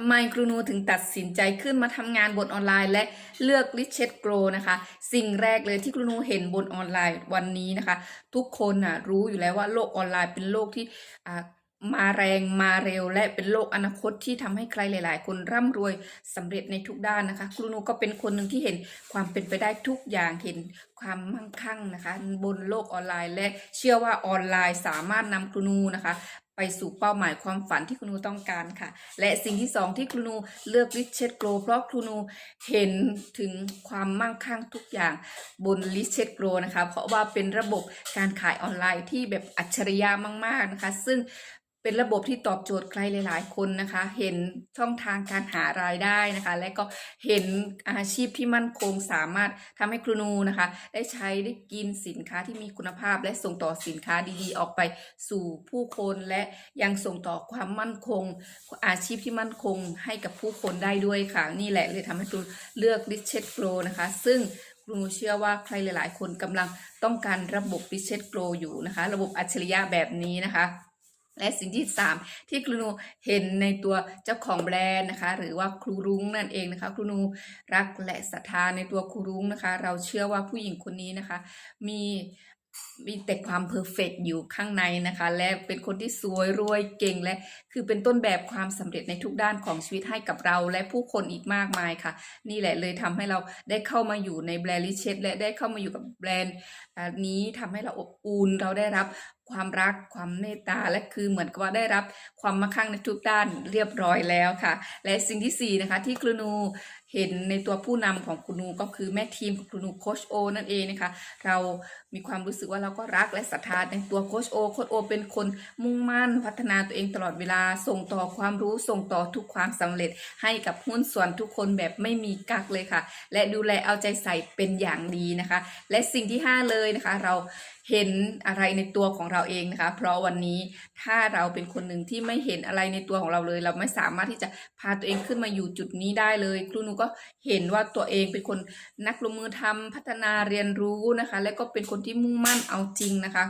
ำไมครูนูถึงตัดสินใจขึ้นมาทำงานบนออนไลน์ และเลือก r i c h e t Grow นะคะ สิ่งแรกเลยที่ครูนูเห็นบนออนไลน์วันนี้นะคะ ทุกคนน่ะรู้อยู่แล้วว่าโลกออนไลน์เป็นโลกที่มาแรงมาเร็วและเป็นโลกอนาคตที่ทำให้ใครหลาย ๆ คนร่ำรวยสำเร็จในทุกด้านนะคะ ครูนูก็เป็นคนหนึ่งที่เห็นความเป็นไปได้ทุกอย่างเห็นความมั่งคั่งนะคะ บนโลกออนไลน์ และเชื่อว่าออนไลน์สามารถนำครูนูนะคะ ไปสู่เป้าหมายความฝันที่ครูนูต้องการค่ะ และสิ่งที่สองที่ครูนูเลือกริชเชตโกลเพราะครูนูเห็นถึงความมั่งคั่งทุกอย่างบนริชเชตโกลนะคะ เพราะว่าเป็นระบบการขายออนไลน์ที่แบบอัจฉริยะมาก ๆนะคะ ซึ่ง เป็นระบบที่ตอบโจทย์ใครหลาย ๆ คนนะคะ เห็นช่องทางการหารายได้นะคะ และก็เห็นอาชีพที่มั่นคงสามารถทำให้ครูนูนะคะ ได้ใช้ได้กินสินค้าที่มีคุณภาพ และส่งต่อสินค้าดี ๆ ออกไปสู่ผู้คนและยังส่งต่อความมั่นคง อาชีพที่มั่นคงให้กับผู้คนได้ด้วยค่ะ นี่แหละเลยทำให้ครูเลือก r i c h e t Grow นะคะ ซึ่งครูเชื่อว่าใครหลาย ๆ คนกำลังต้องการระบบ r i c h e t Grow อยู่นะคะ ระบบอัจฉริยะแบบนี้นะคะ และสิ่งที่ 3 ที่ครูนูเห็นในตัวเจ้าของแบรนด์นะคะ หรือว่าครูรุ้งนั่นเองนะคะ ครูนูรักและศรัทธาในตัวครูรุ้งนะคะ เราเชื่อว่าผู้หญิงคนนี้นะคะ มีมีแต่ความเพอร์เฟกอยู่ข้างในนะคะ และเป็นคนที่สวยรวยเก่งและคือเป็นต้นแบบความสำเร็จในทุกด้านของชีวิตให้กับเรา และผู้คนอีกมากมายค่ะ นี่แหละเลยทำให้เราได้เข้ามาอยู่ในแบรนด์ลิเชตและได้เข้ามาอยู่กับแบรนด์นี้ทำให้เราอบอุ่นเราได้รับ ความรักความเมตตาและคือเหมือนกับว่าได้รับความมั่งคั่งในทุกด้านเรียบร้อยแล้วค่ะ และสิ่งที่สี่นะคะที่ครูนูเห็นในตัวผู้นำของครูนูก็คือแม่ทีมของครูนูโคชโอนั่นเองนะคะ เรามีความรู้สึกว่าเราก็รักและศรัทธาในตัวโคชโอโคชโอเป็นคนมุ่งมั่นพัฒนาตัวเองตลอดเวลาส่งต่อความรู้ส่งต่อทุกความสำเร็จ ให้กับหุ้นส่วนทุกคนแบบไม่มีกักเลยค่ะ และดูแลเอาใจใส่เป็นอย่างดีนะคะ และสิ่งที่ 5 เลยนะคะ เราเห็นอะไรในตัวของเราเองนะคะ เพราะวันนี้ถ้าเราเป็นคนหนึ่งที่ไม่เห็นอะไรในตัวของเราเลย เราไม่สามารถที่จะพาตัวเองขึ้นมาอยู่จุดนี้ได้เลย ครูหนูก็เห็นว่าตัวเองเป็นคนนักลงมือทำพัฒนาเรียนรู้นะคะ และก็เป็นคนที่มุ่งมั่นเอาจริงนะคะ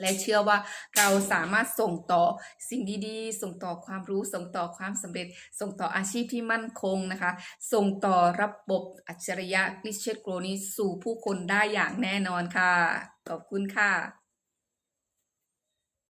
และเชื่อว่าเราสามารถส่งต่อสิ่งดีๆ ส่งต่อความรู้ ส่งต่อความสำเร็จ ส่งต่ออาชีพที่มั่นคงนะคะ ส่งต่อระบบอัจฉริยะกริชเชตโกรนี้สู่ผู้คนได้อย่างแน่นอนค่ะ ขอบคุณค่ะ